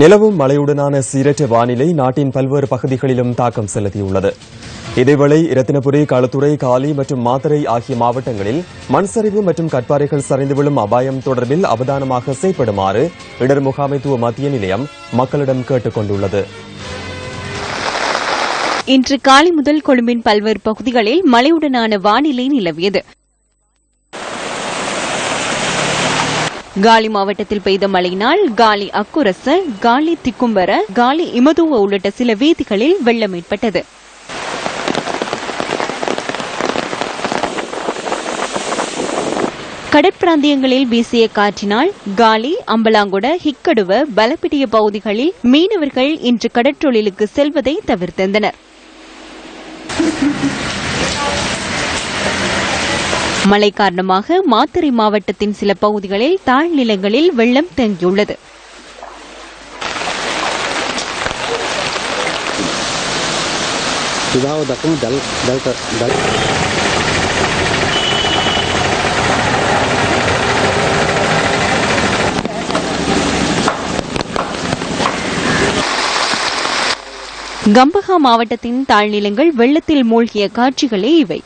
நிலவும் மழையுடனான சீரற்ற வானிலை நாட்டின் பல்வேறு பகுதிகளிலும் தாக்கம் செலுத்தியுள்ளது. இதேவேளை இரத்தினபுரி களுத்துறை காலி மற்றும் மாத்தரை ஆகிய மாவட்டங்களில் மண் சரிவு மற்றும் கட்பாறைகள் சரிந்து விழும் அபாயம் தொடர்பில் அவதானமாக செயற்படுமாறு இடர் முகாமைத்துவ மத்திய நிலையம் மக்களிடம் கேட்டுக் கொண்டுள்ளது. இன்று காலை முதல் கொழும்பின் பல்வேறு பகுதிகளில் மழையுடனான வானிலை நிலவியது. காலி மாவட்டத்தில் பெய்த மழையினால் காலி அக்குரச காலி திக்கும்பர காலி இமதுவ உள்ளிட்ட சில வீதிகளில் வெள்ளம் ஏற்பட்டது. கடற்பிராந்தியங்களில் வீசிய காற்றினால் காலி அம்பலாங்குட ஹிக்கடுவ பலப்பிட்டிய பகுதிகளில் மீனவர்கள் இன்று கடற்றொழிலுக்கு செல்வதை தவிர்த்திருந்தனர் மழை காரணமாக மாத்தறை மாவட்டத்தின் சில பகுதிகளில் தாழ்நிலங்களில் வெள்ளம் தேங்கியுள்ளது. கம்பஹா மாவட்டத்தின் தாழ்நிலங்கள் வெள்ளத்தில் மூழ்கிய காட்சிகளே இவை.